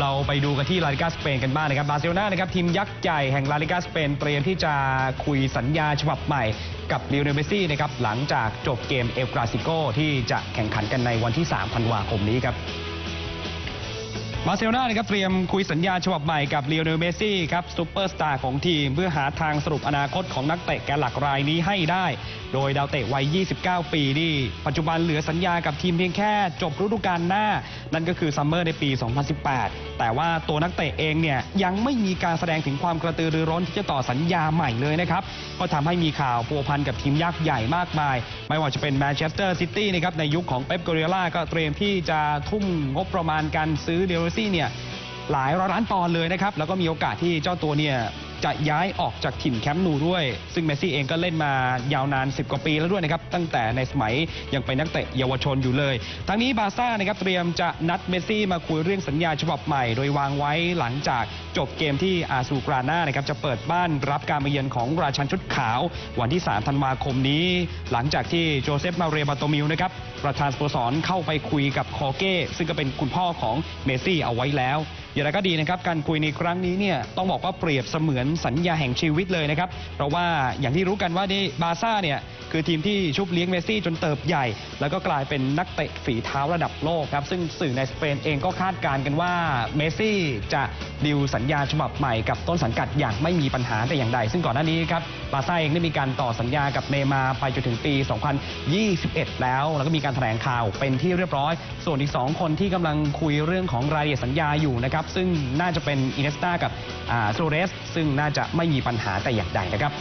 เราไปดูกันที่ลาลิกาสเปนกันบ้างนะครับบาร์เซโลนานะครับทีมยักษ์ใหญ่แห่งลาลิกาสเปนเตรียมที่จะคุยสัญญาฉบับใหม่กับลิโอเนลเมสซี่นะครับหลังจากจบเกมเอลกราซิโกที่จะแข่งขันกันในวันที่3ธันวาคมนี้ครับบาร์เซโลนานะครับเตรียมคุยสัญญาฉบับใหม่กับเล o โอเนลเมสซี่ครับซูเปอร์สตาร์ของทีม เพื่อหาทางสรุปอนาคตของนักเตะแกนหลักรายนี้ให้ได้ โดยดาวเตะวัย 29 ปีนี่ปัจจุบันเหลือสัญญากับทีมเพียงแค่จบฤดูกาลหน้า นั่นก็คือซัมเมอร์ในปี 2018 แต่ว่าตัวนักเตะเองเนี่ยยังไม่มีการแสดงถึงความกระตือรือร้นที่จะต่อสัญญาใหม่เลยนะครับ ก็ทำให้มีข่าวพัวพันกับทีมยักษ์ใหญ่มากมาย ไม่ว่าจะเป็นแมนเชสเตอร์ซิตี้นะครับในยุคของเป๊ปก u เ r ล่าก็เตรียมที่จะทุ่มงบประมาณการซื้อเดลซี่เนี่ยหลายร้อยล้านปอนด์เลยนะครับ แล้วก็มีโอกาสที่เจ้าตัวเนี่ย จะย้ายออกจากถิ่นแคมป์นูด้วย ซึ่งเมสซี่เองก็เล่นมายาวนาน 10 กว่าปีแล้วด้วยนะครับ ตั้งแต่ในสมัยยังเป็นนักเตะเยาวชนอยู่เลย ทั้งนี้บาซ่านะครับเตรียมจะนัดเมสซี่มาคุยเรื่องสัญญาฉบับใหม่ โดยวางไว้หลังจากจบเกมที่อาซูกราน่านะครับจะเปิดบ้านรับการมาเยือนของราชันชุดขาว วันที่ 3 ธันวาคมนี้ หลังจากที่โจเซฟมาเรบาโตมิลนะครับประธานสโมสรเข้าไปคุยกับคอเก้ซึ่งก็เป็นคุณพ่อของเมสซี่เอาไว้แล้ว อย่างไรก็ดีนะครับการคุยในครั้งนี้เนี่ยต้องบอกว่าเปรียบเสมือนสัญญาแห่งชีวิตเลยนะครับเพราะว่าอย่างที่รู้กันว่านี่บาร์ซ่าเนี่ย คือทีมที่ชุบเลี้ยงเมสซี่จนเติบใหญ่ แล้วก็กลายเป็นนักเตะฝีเท้าระดับโลกครับซึ่งสื่อในสเปนเองก็คาดการณ์กันว่าเมสซี่จะดิวสัญญาฉบับใหม่กับต้นสังกัดอย่างไม่มีปัญหาแต่อย่างใด ซึ่งก่อนหน้านี้ครับบาซ่าเองได้มีการต่อสัญญากับเนมาไปจนถึงปี 2021 แล้ว แล้วก็มีการแถลงข่าวเป็นที่เรียบร้อย ส่วนอีก 2 คนที่กำลังคุยเรื่องของรายละเอียดสัญญาอยู่นะครับซึ่งน่าจะเป็นอินเนสตากับโซเรสซึ่งน่าจะไม่มีปัญหาแต่อย่างใดนะครับ